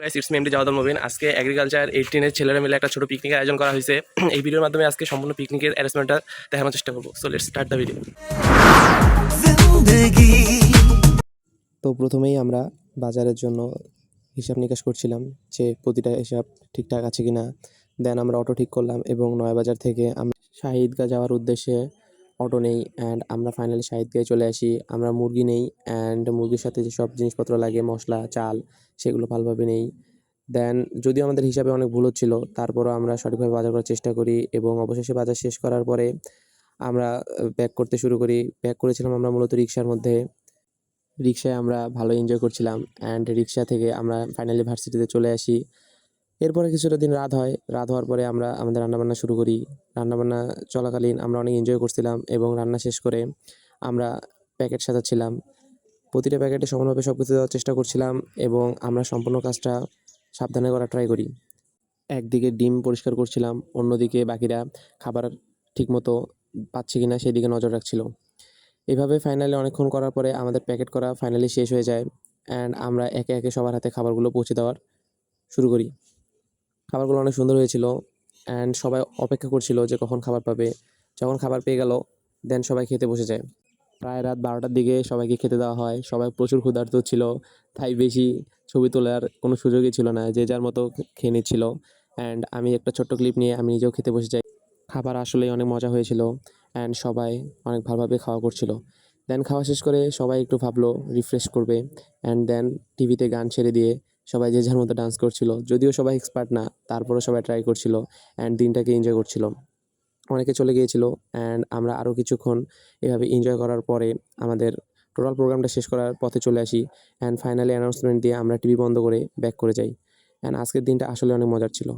Guys it's Mubin আজকে agriculture এইটিনের ছেলেরা মিলে একটা ছোট পিকনিকের আয়োজন করা হয়েছে। এই ভিডিওর মাধ্যমে আজকে সম্পূর্ণ পিকনিকের অ্যারেঞ্জমেন্টটা দেখানোর চেষ্টা করব। So let's start the video তো প্রথমেই আমরা বাজারের জন্য হিসাব নিকাশ করছিলাম যে প্রতিটা হিসাব ঠিকঠাক আছে কি না দেন আমরা অটো ঠিক করলাম এবং নয়াবাজার থেকে আমরা শাহিদগা যাওয়ার উদ্দেশ্যে অটো নেই অ্যান্ড আমরা ফাইনালি শাহিদগায় চলে আসি। আমরা মুরগি নেই অ্যান্ড মুরগির সাথে যেসব জিনিসপত্র লাগে, মশলা, চাল, সেগুলো ভালোভাবে নেই। দেন যদিও আমাদের হিসাবে অনেক ভুল হচ্ছিল, তারপরও আমরা সঠিকভাবে বাজার করার চেষ্টা করি এবং অবশেষে বাজার শেষ করার পরে আমরা ব্যাক করতে শুরু করি। ব্যাক করেছিলাম আমরা মূলত রিক্সার মধ্যে। রিক্সায় আমরা ভালো এনজয় করছিলাম অ্যান্ড রিক্সা থেকে আমরা ফাইনালি ভার্সিটিতে চলে আসি। এরপরে কিছুটা দিন রাত হয়। রাত হওয়ার পরে আমরা আমাদের রান্নাবান্না শুরু করি। রান্নাবান্না চলাকালীন আমরা অনেক এনজয় করছিলাম এবং রান্না শেষ করে আমরা প্যাকেট সাজাচ্ছিলাম। প্রতিটা প্যাকেটে সমানভাবে সব কিছু দেওয়ার চেষ্টা করছিলাম এবং আমরা সম্পূর্ণ কাজটা সাবধানে করার ট্রাই করি। একদিকে ডিম পরিষ্কার করছিলাম, অন্যদিকে বাকিরা খাবার ঠিকমতো পাচ্ছে কিনা সেদিকে নজর রাখছিল। এভাবে ফাইনালি অনেকক্ষণ করার পরে আমাদের প্যাকেট করা ফাইনালি শেষ হয়ে যায় অ্যান্ড আমরা একে একে সবার হাতে খাবারগুলো পৌঁছে দেওয়ার শুরু করি। খাবারগুলো অনেক সুন্দর হয়েছিল অ্যান্ড সবাই অপেক্ষা করছিল যে কখন খাবার পাবে। যখন খাবার পেয়ে গেল দেন সবাই খেতে বসে যায়। প্রায় রাত বারোটার দিকে সবাইকে খেতে দেওয়া হয়। সবাই প্রচুর ক্ষুধার্ত ছিল। তাই বেশি ছবি তোলার কোনো সুযোগই ছিল না। যে যার মতো খেয়ে নিচ্ছিল। অ্যান্ড আমি একটা ছোট্ট ক্লিপ নিয়ে আমি নিজেও খেতে বসে যাই। খাবার আসলেই অনেক মজা হয়েছিল অ্যান্ড সবাই অনেক ভালোভাবে খাওয়া করছিল। দেন খাওয়া শেষ করে সবাই একটু ভাবলো রিফ্রেশ করবে। অ্যান্ড দেন টিভিতে গান ছেড়ে দিয়ে সবাই যে যার মতো ডান্স করছিল। যদিও সবাই এক্সপার্ট না, তারপরেও সবাই ট্রাই করছিল অ্যান্ড দিনটাকে এনজয় করছিল। অনেকে চলে গিয়েছিল অ্যান্ড আমরা আরও কিছুক্ষণ এভাবে এনজয় করার পরে আমাদের টোটাল প্রোগ্রামটা শেষ করার পথে চলে আসি অ্যান্ড ফাইনালি অ্যানাউন্সমেন্ট দিয়ে আমরা টিভি বন্ধ করে ব্যাক করে যাই। অ্যান্ড আজকের দিনটা আসলে অনেক মজার ছিল।